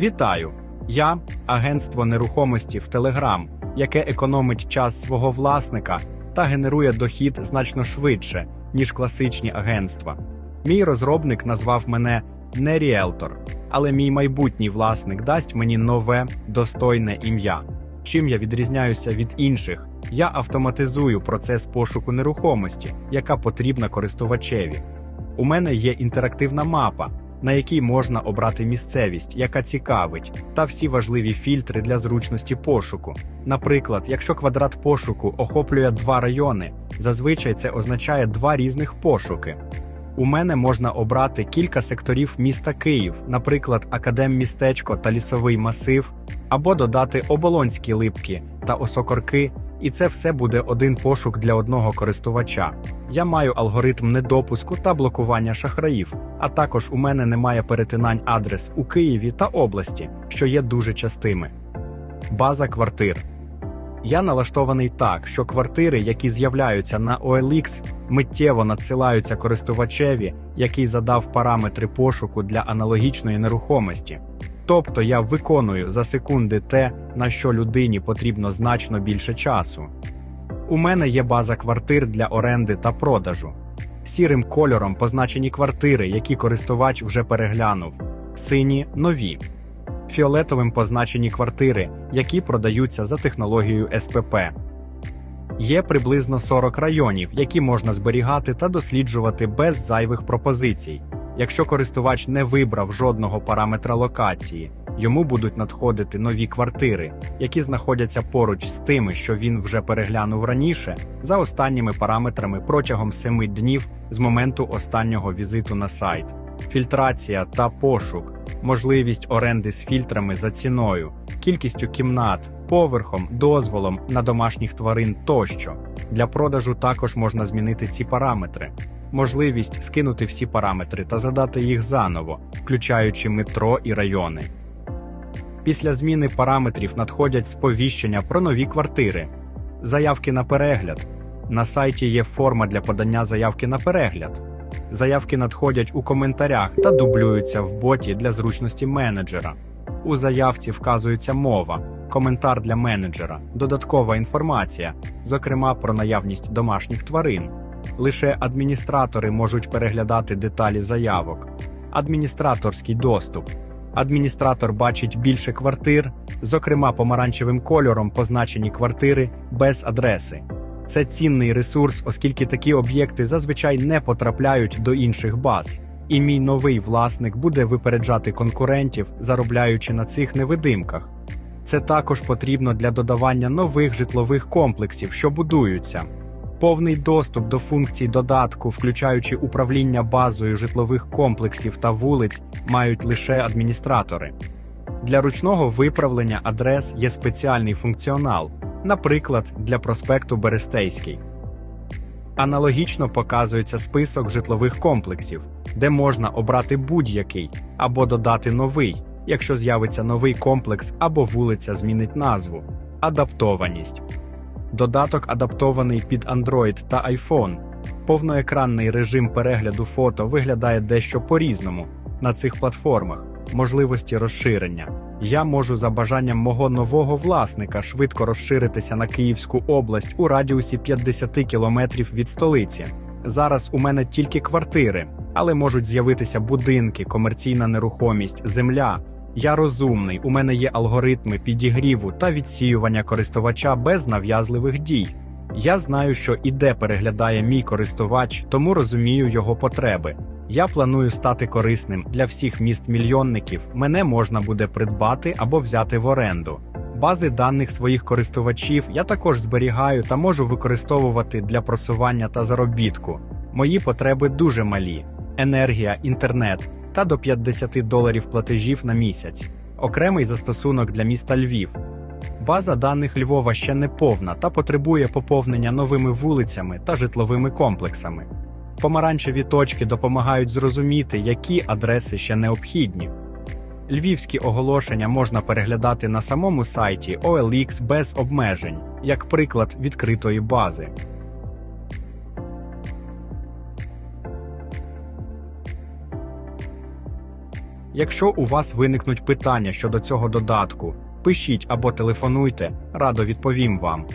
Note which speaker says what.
Speaker 1: Вітаю! Я агентство нерухомості в Телеграм, яке економить час свого власника та генерує дохід значно швидше, ніж класичні агентства. Мій розробник назвав мене не ріелтор, але мій майбутній власник дасть мені нове, достойне ім'я. Чим я відрізняюся від інших? Я автоматизую процес пошуку нерухомості, яка потрібна користувачеві. У мене є інтерактивна мапа, на якій можна обрати місцевість, яка цікавить, та всі важливі фільтри для зручності пошуку. Наприклад, якщо квадрат пошуку охоплює два райони, зазвичай це означає два різних пошуки. У мене можна обрати кілька секторів міста Київ, наприклад, Академмістечко та лісовий масив, або додати оболонські липки та осокорки, і це все буде один пошук для одного користувача. Я маю алгоритм недопуску та блокування шахраїв, а також у мене немає перетинань адрес у Києві та області, що є дуже частими. База квартир. Я налаштований так, що квартири, які з'являються на OLX, миттєво надсилаються користувачеві, який задав параметри пошуку для аналогічної нерухомості. Тобто я виконую за секунди те, на що людині потрібно значно більше часу. У мене є база квартир для оренди та продажу. Сірим кольором позначені квартири, які користувач вже переглянув, сині нові. Фіолетовим позначені квартири, які продаються за технологією СПП. Є приблизно 40 районів, які можна зберігати та досліджувати без зайвих пропозицій. Якщо користувач не вибрав жодного параметра локації, йому будуть надходити нові квартири, які знаходяться поруч з тими, що він вже переглянув раніше, за останніми параметрами протягом 7 днів з моменту останнього візиту на сайт. Фільтрація та пошук, можливість оренди з фільтрами за ціною, кількістю кімнат, поверхом, дозволом на домашніх тварин тощо. Для продажу також можна змінити ці параметри. Можливість скинути всі параметри та задати їх заново, включаючи метро і райони. Після зміни параметрів надходять сповіщення про нові квартири, заявки на перегляд. На сайті є форма для подання заявки на перегляд. Заявки надходять у коментарях та дублюються в боті для зручності менеджера. У заявці вказується мова, коментар для менеджера, додаткова інформація, зокрема про наявність домашніх тварин. Лише адміністратори можуть переглядати деталі заявок. Адміністраторський доступ. Адміністратор бачить більше квартир, зокрема помаранчевим кольором позначені квартири без адреси. Це цінний ресурс, оскільки такі об'єкти зазвичай не потрапляють до інших баз. І мій новий власник буде випереджати конкурентів, заробляючи на цих невидимках. Це також потрібно для додавання нових житлових комплексів, що будуються. Повний доступ до функцій додатку, включаючи управління базою житлових комплексів та вулиць, мають лише адміністратори. Для ручного виправлення адрес є спеціальний функціонал, наприклад, для проспекту Берестейський. Аналогічно показується список житлових комплексів, де можна обрати будь-який або додати новий, якщо з'явиться новий комплекс або вулиця змінить назву. Адаптованість. Додаток адаптований під Android та iPhone. Повноекранний режим перегляду фото виглядає дещо по-різному на цих платформах, можливості розширення. Я можу за бажанням мого нового власника швидко розширитися на Київську область у радіусі 50 кілометрів від столиці. Зараз у мене тільки квартири, але можуть з'явитися будинки, комерційна нерухомість, земля. Я розумний, у мене є алгоритми підігріву та відсіювання користувача без нав'язливих дій. Я знаю, що і де переглядає мій користувач, тому розумію його потреби. Я планую стати корисним для всіх міст-мільйонників. Мене можна буде придбати або взяти в оренду. Бази даних своїх користувачів я також зберігаю та можу використовувати для просування та заробітку. Мої потреби дуже малі: енергія, інтернет та до 50 доларів платежів на місяць, окремий застосунок для міста Львів. База даних Львова ще не повна та потребує поповнення новими вулицями та житловими комплексами. Помаранчеві точки допомагають зрозуміти, які адреси ще необхідні. Львівські оголошення можна переглядати на самому сайті OLX без обмежень, як приклад відкритої бази. Якщо у вас виникнуть питання щодо цього додатку, пишіть або телефонуйте, радо відповім вам.